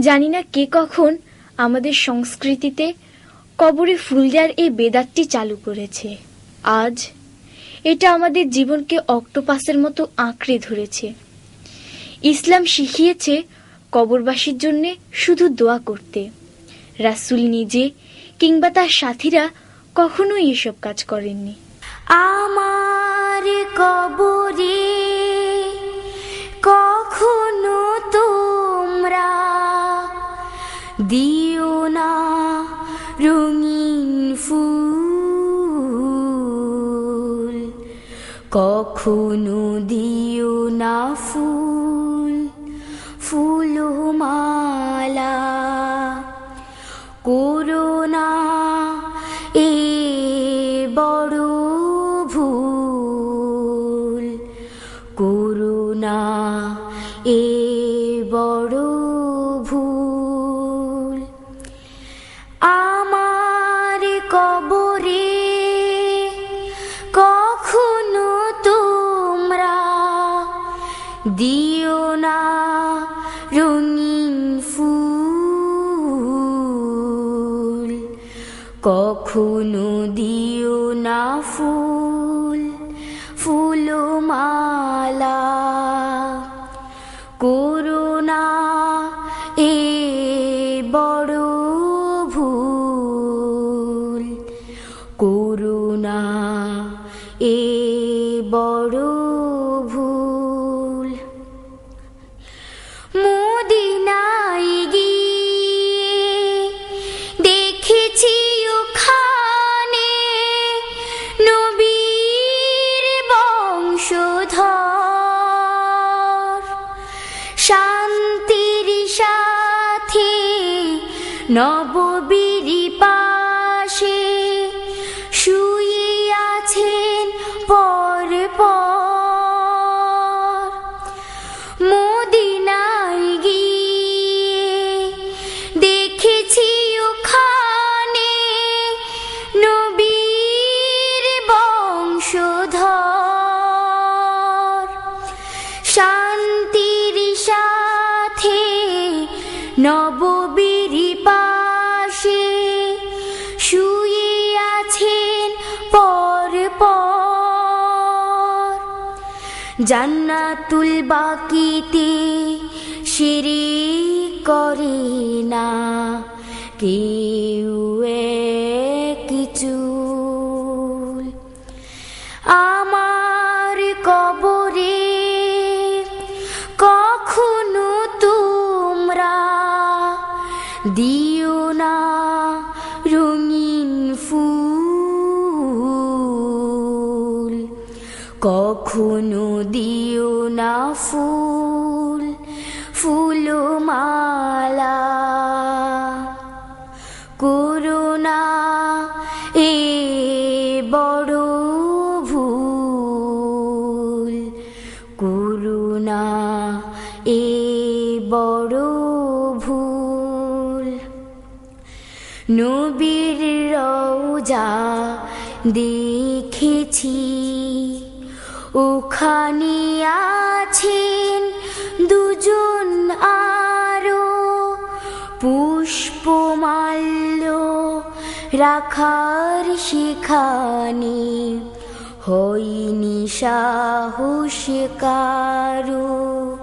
জানি না কে কখন আমাদের সংস্কৃতিতে কবরে ফুল দেওয়ার এই বেদাতটি চালু করেছে। আজ এটা আমাদের জীবনকে অক্টোপাসের মতো আঁকড়ে ধরেছে। ইসলাম শিখিয়েছে কবরবাসীর জন্য শুধু দোয়া করতে। রাসূল নিজে কিংবা তার সাথীরা কখনোই এসব কাজ করেননি। আমার কবরে কখনো দিও না ফুল ফুল মালা এ দিও না রঙিন ফুল কখনো দিও না ফুল ফুলমালা শান্তির সাথে নববীর জান্নাতুল বাকিতে শিরি করে না। কেউ কখনো দিও না ফুল, ফুলমালা। করুণা এ বড় ভুল, করুণা এ বড় ভুল। নবীর রওজা দেখেছি ওখানে দুজন আরও। পুষ্পমাল্য রাখার সেখানে হইনি সাহস কারও।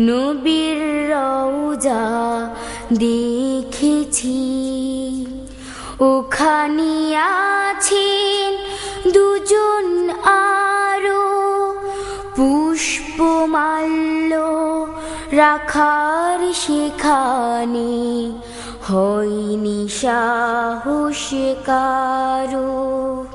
নবীর রওজা দেখেছি। ওখানে দুজন আরও পুষ্পমাল্য রাখার সেখানে হয়নি সাহস কারও।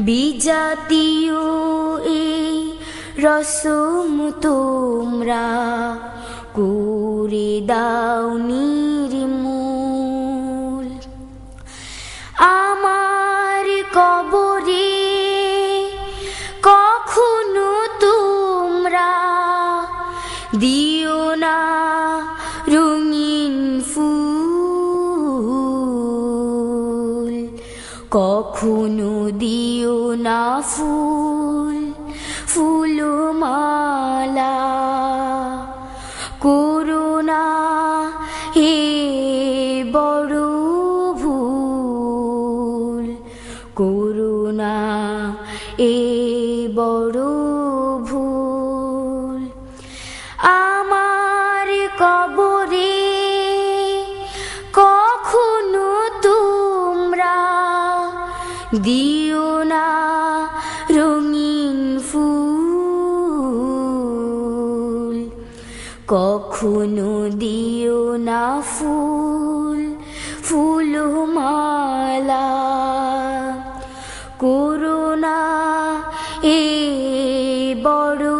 বিজাতীয় এই রসম তোমরা করে দাও কখনো দিও না ফুল ফুলমালা। করুণা হে দিও না রঙিন ফুল কখনো দিও না ফুল ফুল মালা করুণা এ বড়